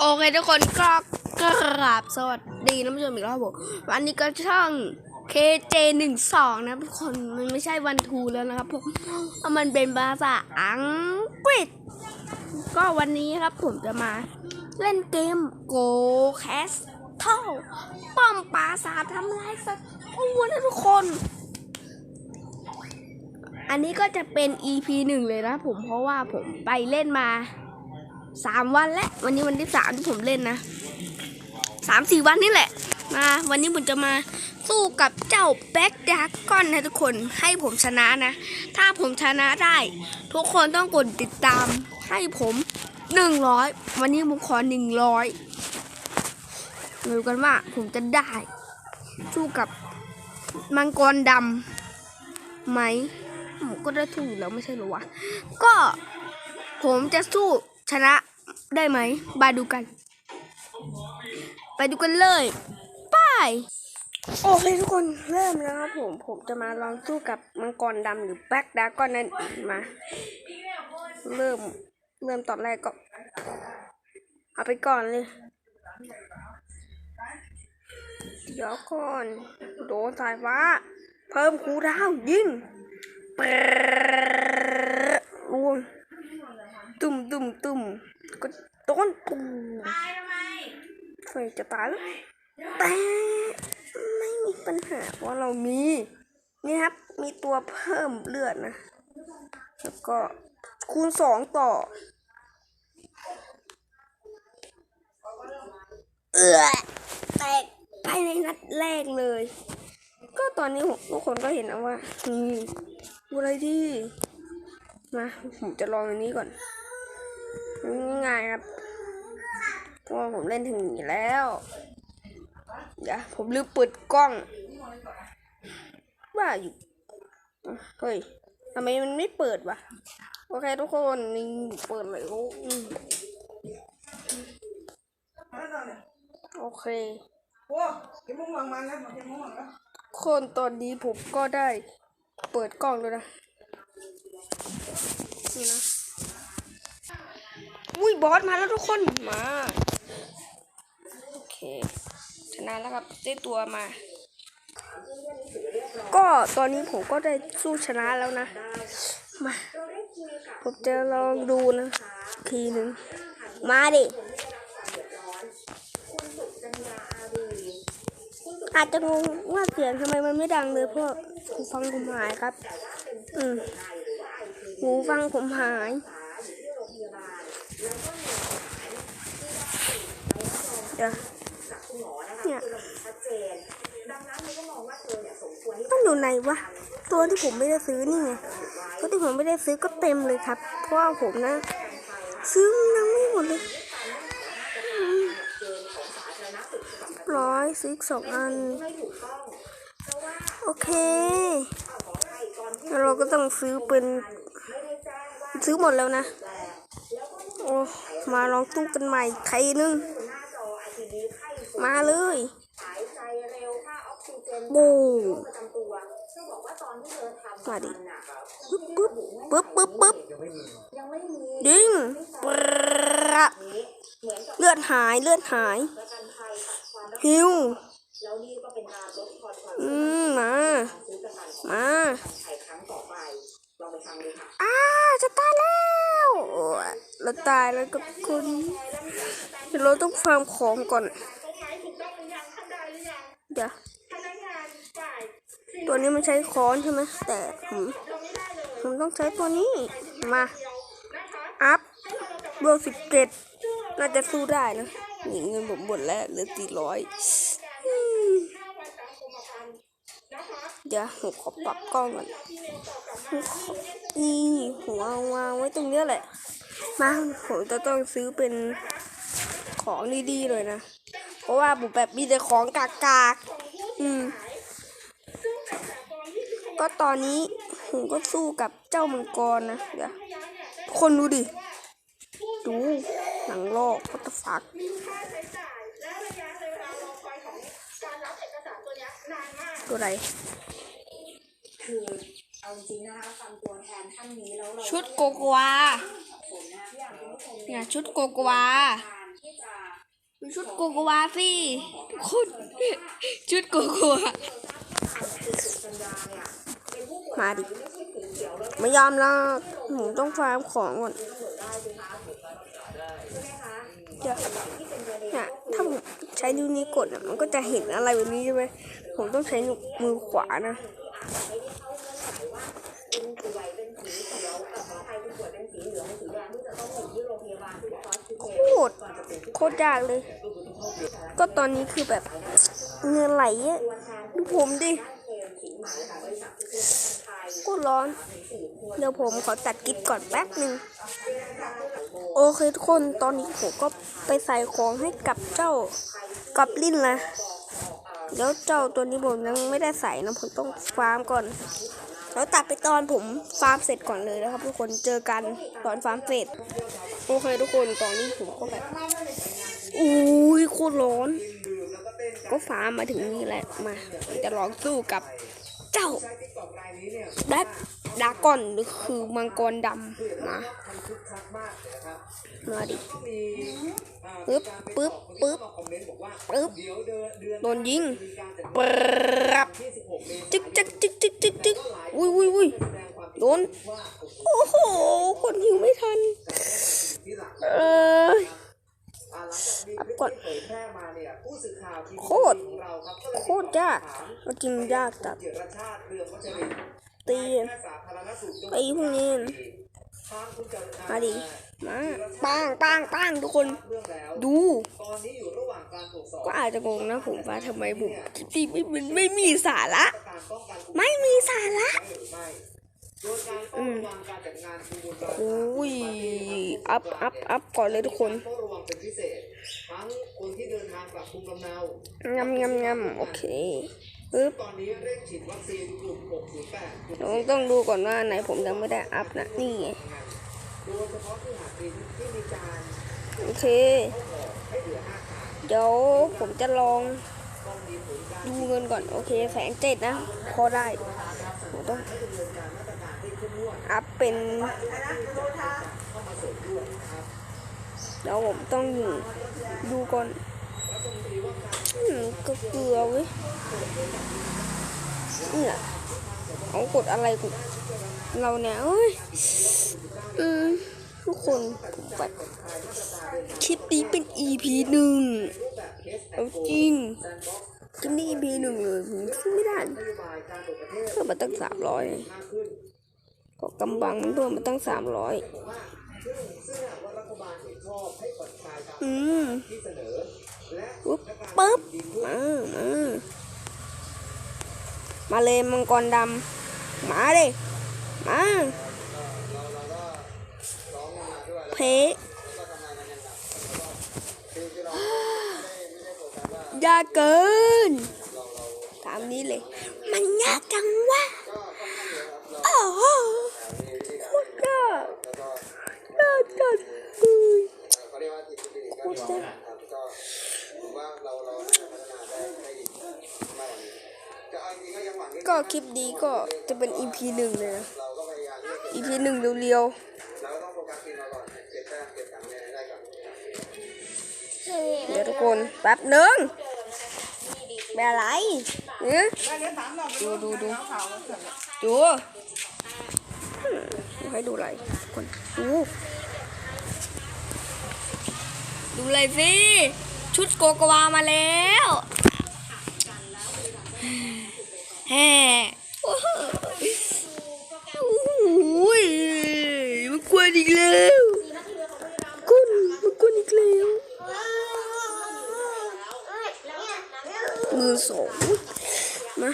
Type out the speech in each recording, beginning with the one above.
โอเคทุกคนก็กราบสวัสดีน้ำผู้ชมอีกรอบผมวันนี้ก็ช่อง KJ หนึ่งสองนะทุกคนมันไม่ใช่วันทูแล้วนะครับผมเพราะมันเป็นภาษาอังกฤษ ก็วันนี้ครับผมจะมาเล่นเกม Go Castle ป้อมปราสาททำลายศัตรูนะทุกคน อันนี้ก็จะเป็น EP หนึ่งเลยนะผมเพราะว่าผมไปเล่นมา สามวันแล้ววันนี้วันที่สามที่ผมเล่นนะสามสี่วันนี่แหละ มาวันนี้ผมจะมาสู้กับเจ้าแบ็กดาร์กอนนะทุกคนให้ผมชนะนะ ถ้าผมชนะได้ ทุกคนต้องกดติดตามให้ผมหนึ่งร้อยวันนี้ผมขอหนึ่งร้อยดูกันว่าผมจะได้ สู้กับมังกรดำไหมผมก็ได้ถูกแล้วไม่ใช่หรอวะ ก็ผมจะสู้ชนะ ได้ไหมมาดูกัน ไปดูกันเลยไปโอเคทุกคนเริ่มแล้วครับผม ผมจะมาลองสู้กับมังกรดำหรือแบ็กดากอนนั่นมา เริ่ม เริ่มตอนแรกก็ เอาไปก่อนเลย เดี๋ยวก่อน โดนสายฟ้า เพิ่มคูดาวยิงเปรดลวง ตุ่มตุ่มตุ่มก็โดนปูไฟ จะตายแล้วแต่ไม่มีปัญหาเพราะเรามีนี่ครับ มีตัวเพิ่มเลือดนะ แล้วก็คูณสองต่อ เออแตกภายในนัดแรกเลย ก็ตอนนี้ทุกคนก็เห็นนะว่านี่อะไรที่มาผมจะลองอันนี้ก่อนง่ายครับ เพราะว่าผมเล่นถึงนี้แล้ว เดี๋ยวผมลืมเปิดกล้อง ว่าอยู่ เฮ้ยทำไมมันไม่เปิดวะ โอเคทุกคนนี่เปิดเลยอืมโอเคโอ้ยมุ่งวางมันแล้วมันมุ่งวางแล้วคนตอนนี้ผมก็ได้เปิดกล้องแล้วนะนี่นะ อุ้ยบอสมาแล้วทุกคน มา เคชนะแล้วครับได้ตัวมา ก็ตอนนี้ผมก็ได้สู้ชนะแล้วนะ มาผมจะลองดูนะ ทีหนึ่งมาดิ อาจจะงงว่าเสียงทำไมมันไม่ดังเลยเพราะหูฟังผมหายครับ อืมหูฟังผมหายเดี๋ยว เนี่ยมันอยู่ไหนวะตัวที่ผมไม่ได้ซื้อนี่ไงตัวที่ผมไม่ได้ซื้อก็เต็มเลยครับ เพราะว่าผมนะ ซื้อมันยังไม่หมดเลยอืมร้อยซื้ออีกสองอัน โอเคแล้วเราก็ต้องซื้อเป็นซื้อหมดแล้วนะ โอ้ มาลองตู้กันใหม่อีกทีนึง มาเลยบูมาดิปึ๊บปึ๊บปึ๊บปึ๊บปึ๊บยิงปะเลือดหายเลือดหายฮิวอืมมา มาอ้าจะตายแล้วโอ้ยเราตายแล้วกับคุณเดี๋ยวเราต้องฟาร์มของก่อน เดี๋ยวตัวนี้มันใช้ค้อนใช่ไหมแต่ผมผมต้องใช้ตัวนี้มาอัพเบอร์สิบเจ็ดน่าจะสู้ได้นะนี่เงินผมหมดแล้วเหลือสี่ร้อยเดี๋ยวผมขอปรับกล้องก่อนผมขอนี่ผมวางวางไว้ตรงเนี้ยแหละ มาผมจะต้องซื้อเป็นของดีๆเลยนะ เพราะว่าผมแบบมีแต่ของกากๆ อืมก็ตอนนี้ผมก็สู้กับเจ้ามังกรนะเดี๋ยวทุกคนดูดิ ดูหนังลอกพัตฟักตัวไหนคือเอาจริงนะคะฟังตัวแทนท่านนี้แล้วเราชุดโกโกวาผมนะที่อยากคุณผู้ชมเนี่ยชุดโกโกวาการที่จะ ดูชุดโกโกวาสิทุกคนชุดโกโกวามาดิ ไม่ยอมแล้วหนูต้องฟาร์มของก่อนเดี๋ยวเนี่ยถ้าผมใช้นิ้วนี้กดอะมันก็จะเห็นอะไรแบบนี้ใช่ไหมผมต้องใช้นิ้วมือขวานะ โคตร โคตรยากเลย ก็ตอนนี้คือแบบเงื่อไหลอะดูผมดิโคตรร้อน เดี๋ยวผมขอตัดกิ๊บก่อนแป๊บหนึ่งโอเคทุกคนตอนนี้ผมก็ไปใส่ของให้กับเจ้ากับลินละแล้วเจ้าตัวนี้ผมยังไม่ได้ใส่นะผมต้องฟาร์มก่อน เราตัดไปตอนผมฟาร์มเสร็จก่อนเลยนะครับ ทุกคนเจอกันตอนฟาร์มเสร็จโอเคทุกคนตอนนี้ผมก็แบบอุ้ยโคตรร้อน ก็ฟาร์มมาถึงนี่แหละมาจะลองสู้กับเจ้าแบล็ก ดากอนหรือคือมังกรดำมามาดิปึ๊บปึ๊บปึ๊บปึ๊บโดนยิงปรับจึ๊กจึ๊กจึ๊กจึ๊กจึ๊กจึ๊กอุ้ยอุ้ยอุ้ยโดน โอ้โห คนหิวไม่ทัน เอออัพก่อนโคตร โคตรยากเอาจริงยากจัด ตีตีพวกนี้มาดิมาปังปังปังทุกคน ดูก็อาจจะงงนะผมว่าทำไมผมคลิปนี้ไม่ไม่ไม่มีสาระ ไม่มีสาระอืมโอ้ยอัพอัพอัพก่อนเลยทุกคนเฝ้าระวังเป็นพิเศษทั้งางกลับภูมิลำเนางำงำงำโอเค ปึ๊บตอนนี้เร่งฉีดวัคซีนกลุ่ม608กลุ่มต้องต้องดูก่อนว่าไหนผมยังไม่ได้อัพนะ นี่ไงโดยเฉพาะที่หาดรินที่มีการโอเค เดี๋ยวผมจะลองดูเงินก่อน โอเคแสนเจ็ดนะ พอได้ผมต้องอัพเป็นเดี๋ยวผมต้องดูก่อนอืม ก็เกลือเว้ยเนี่ยเอากดอะไรกดเราเนี่ยเอ้ยอืมทุกคนแบบคลิปนี้เป็น EP หนึ่งเอาจริงคลิปนี้ EP หนึ่งเลยผมซื้อไม่ได้เพิ่มมาตั้งสามร้อยก็กำบังมันเพิ่มมาตั้งสามร้อยอืม ปุ๊บปึ๊บมามามาเลยมังกรดำมาเลยมาเพยากเกินตามนี้เลย มันยากจังวะโอ้โหโคตรยากยากจัดเลย เขาเรียกว่าติดติด โคตรยาก ครับก็ผมว่าเราเราน่าจะพัฒนาได้ได้ดีมากกว่านี้จะเอาจริงๆก็ยังหวังที่ ก็ คลิปนี้ก็จะเป็น EP หนึ่งเลยนะเราก็พยายามที่ EP หนึ่งเรียวเราก็ต้องโฟกัสทีมเราก่อนเก็บแต้มเก็บสามคะแนนให้ได้ก่อนๆเดี๋ยวทุกคนแป๊บหนึ่งเป็นอะไรเนี่ยดูดูดูดูให้ดูอะไรคนดูดูเลยสิ ชุดโกโกวามาแล้ว แฮ่โอ้โหโอ้ยมันกวนอีกแล้วกุนมันกวนอีกแล้วมือสองมา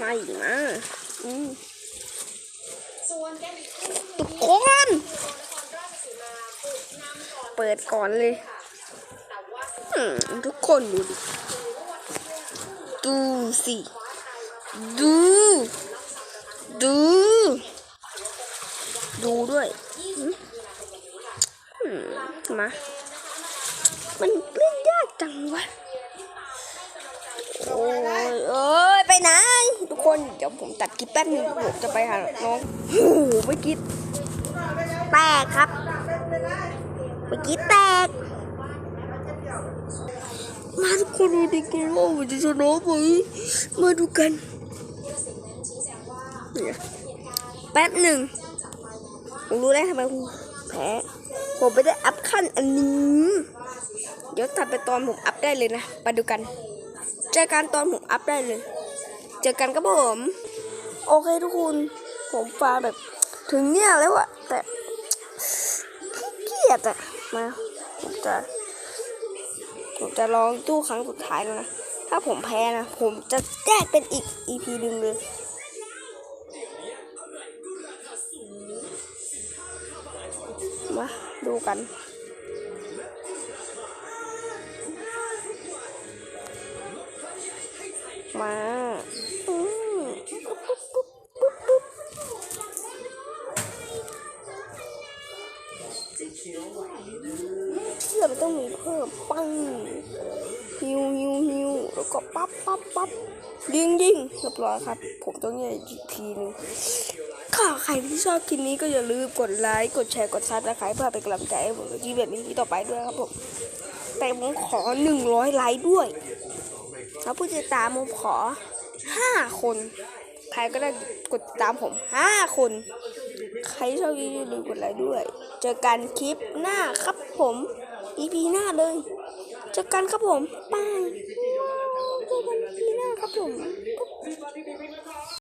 มาอีกนะอืมทุกคน เปิดก่อนเลยทุกคนดูดิ ดูสิ ดู ดู ดูด้วย มา มันเล่นยากจังวะ โอ้ยเอ้ย ไปไหน ทุกคน เดี๋ยวผมตัดคลิปแป๊บนึงผมจะไปหาน้องโอ้โหเมื่อกี้แตกครับ มื่อกี้แตก มาทุกคนดูดิกันว่ามันจะชนะไหมมาดูกันแป๊บหนึ่งผมรู้แล้วทำไมผมแพ้ผมไม่ได้อัพขั้นอันนี้ เดี๋ยวตัดไปตอนผมอัพได้เลยนะไปดูกัน เจอกันตอนผมอัพได้เลย เจอกันครับผมโอเคทุกคนผมฟาแบบถึงเนี่ยแล้วอะแต่เกียจอะ มาผมจะผมจะลองตู้ครั้งสุดท้ายแล้วนะ ถ้าผมแพ้นะ ผมจะแยกเป็นอีก EP หนึ่งเลยมาดูกันมา เสื้อมันต้องมีเพิ่มปังฮิวฮิวฮิวแล้วก็ปั๊บปั๊บปั๊บยิงยิงเรียบร้อยครับ ผมต้องแยกอีกทีหนึงค่ะใครที่ชอบคลิปนี้ก็อย่าลืมกดไลค์ กดแชร์ กดซับสไครเพื่อเป็นกำลังใจให้ผมในคลิปแบบนี้ที่ต่อไปด้วยครับผม แต่ผมขอหนึ่งร้อยไลค์ด้วย แล้วผู้ติดตามผมขอห้าคน ใครก็ได้กดตามผมห้าคน ใครชอบวิดีโอลืมกดไลค์ด้วย เจอกันคลิปหน้าครับผม EP หน้าเลย เจอกันครับผมบายเจอกัน EP หน้าครับผม